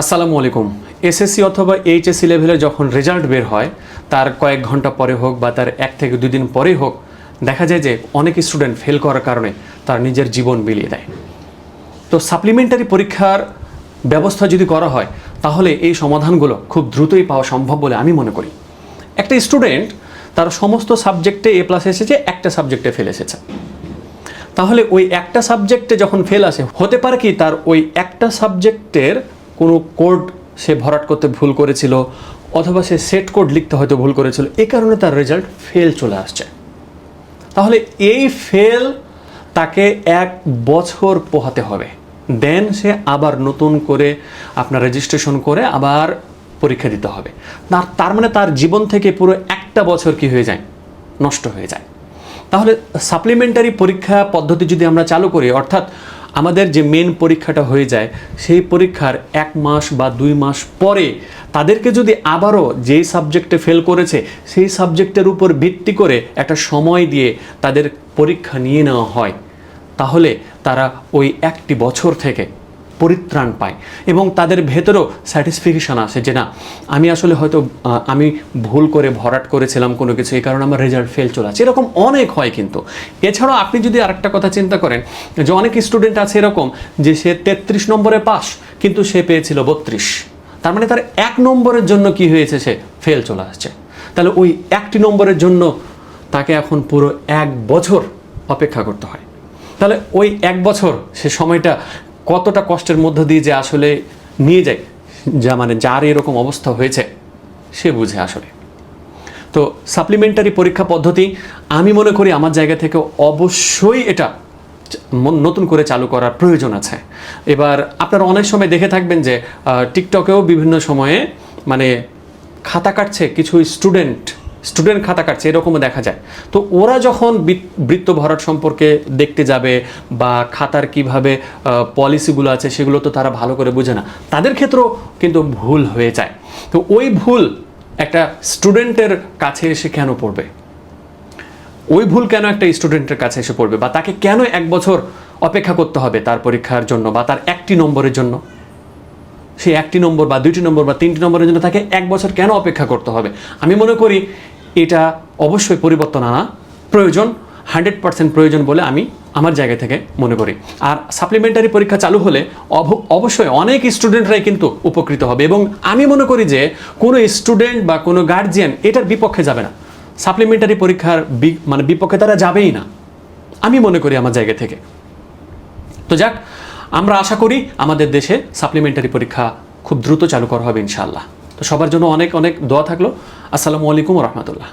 আসসালামু আলাইকুম। এসএসসি অথবা এইচএসসি লেভেলে যখন রেজাল্ট বের হয়, তার কয়েক ঘণ্টা পরে হোক বা তার এক থেকে দুই দিন পরেই হোক, দেখা যায় যে অনেক স্টুডেন্ট ফেল করার কারণে তার নিজের জীবন বিলিয়ে দেয়। তো সাপ্লিমেন্টারি পরীক্ষার ব্যবস্থা যদি করা হয়, তাহলে এই সমাধানগুলো খুব দ্রুতই পাওয়া সম্ভব বলে আমি মনে করি। একটা স্টুডেন্ট তার সমস্ত সাবজেক্টে এ প্লাস এসেছে, একটা সাবজেক্টে ফেল এসেছে। তাহলে ওই একটা সাবজেক্টে যখন ফেল আসে, হতে পারে কি তার ওই একটা সাবজেক্টের কোনো কোড সে ভরাট করতে ভুল করেছিল, অথবা সে সেট কোড লিখতে হয়তো ভুল করেছিল, এ কারণে তার রেজাল্ট ফেল চলে আসছে। তাহলে এই ফেল তাকে এক বছর পোহাতে হবে। দেন সে আবার নতুন করে আপনার রেজিস্ট্রেশন করে আবার পরীক্ষা দিতে হবে। তার তার মানে তার জীবন থেকে পুরো একটা বছর কি হয়ে যায়? নষ্ট হয়ে যায়। তাহলে সাপ্লিমেন্টারি পরীক্ষা পদ্ধতি যদি আমরা চালু করি, অর্থাৎ আমাদের যে মেন পরীক্ষাটা হয়ে যায়, সেই পরীক্ষার এক মাস বা দুই মাস পরে তাদেরকে যদি আবারও যেই সাবজেক্টে ফেল করেছে, সেই সাবজেক্টের উপর ভিত্তি করে একটা সময় দিয়ে তাদের পরীক্ষা নিয়ে নেওয়া হয়, তাহলে তারা ওই একটি বছর থেকে পরিত্রাণ পায় এবং তাদের ভেতরেও স্যাটিসফিকেশান আসে যে না, আমি আসলে হয়তো আমি ভুল করে ভরাট করেছিলাম কোনো কিছু, এই কারণে আমার রেজাল্ট ফেল চলে আসে। এরকম অনেক হয় কিন্তু। এছাড়াও আপনি যদি আরেকটা কথা চিন্তা করেন, যে অনেক স্টুডেন্ট আছে এরকম, যে সে তেত্রিশ নম্বরে পাস, কিন্তু সে পেয়েছিল বত্রিশ। তার মানে তার এক নম্বরের জন্য কি হয়েছে, সে ফেল চলে আসছে। তাহলে ওই একটি নম্বরের জন্য তাকে এখন পুরো এক বছর অপেক্ষা করতে হয়। তাহলে ওই এক বছর সে সময়টা কতটা কষ্টের মধ্য দিয়ে যে আসলে নিয়ে যায়, যা মানে যার এরকম অবস্থা হয়েছে, সে বুঝে আসলে। তো সাপ্লিমেন্টারি পরীক্ষা পদ্ধতি, আমি মনে করি আমার জায়গা থেকে অবশ্যই এটা নতুন করে চালু করার প্রয়োজন আছে। এবার আপনারা অনেক সময় দেখে থাকবেন যে টিকটকেও বিভিন্ন সময়ে মানে খাতা কাটছে কিছু স্টুডেন্ট স্টুডেন্ট খাতা কাটছে, এরকমও দেখা যায়। তো ওরা যখন বৃত- বৃত্ত ভরাট সম্পর্কে দেখতে যাবে বা খাতার কীভাবে পলিসিগুলো আছে সেগুলো তো তারা ভালো করে বোঝে না, তাদের ক্ষেত্রেও কিন্তু ভুল হয়ে যায়। তো ওই ভুল একটা স্টুডেন্টের কাছে এসে কেন পড়বে? ওই ভুল কেন একটা স্টুডেন্টের কাছে এসে পড়বে? বা তাকে কেন এক বছর অপেক্ষা করতে হবে তার পরীক্ষার জন্য বা তার একটি নম্বরের জন্য? সেই একটি নম্বর বা দুইটি নম্বর বা তিনটি নম্বরের জন্য তাকে এক বছর কেন অপেক্ষা করতে হবে? আমি মনে করি এটা অবশ্যই পরিবর্তন আনা প্রয়োজন, হান্ড্রেড পার্সেন্ট প্রয়োজন বলে আমি আমার জায়গা থেকে মনে করি। আর সাপ্লিমেন্টারি পরীক্ষা চালু হলে অব- অবশ্যই অনেক স্টুডেন্টরাই কিন্তু উপকৃত হবে এবং আমি মনে করি যে কোনো স্টুডেন্ট বা কোনো গার্জিয়ান এটার বিপক্ষে যাবে না। সাপ্লিমেন্টারি পরীক্ষার মানে বিপক্ষে তারা যাবেই না। আমি মনে করি আমার জায়গা থেকে। তো যাক আমরা আশা করি আমাদের দেশে সাপ্লিমেন্টারি পরীক্ষা খুব দ্রুত চালু করা হবে ইনশাআল্লাহ। তো সবার জন্য অনেক অনেক দোয়া থাকল। আসসালামু আলাইকুম রহমতুল্লাহ।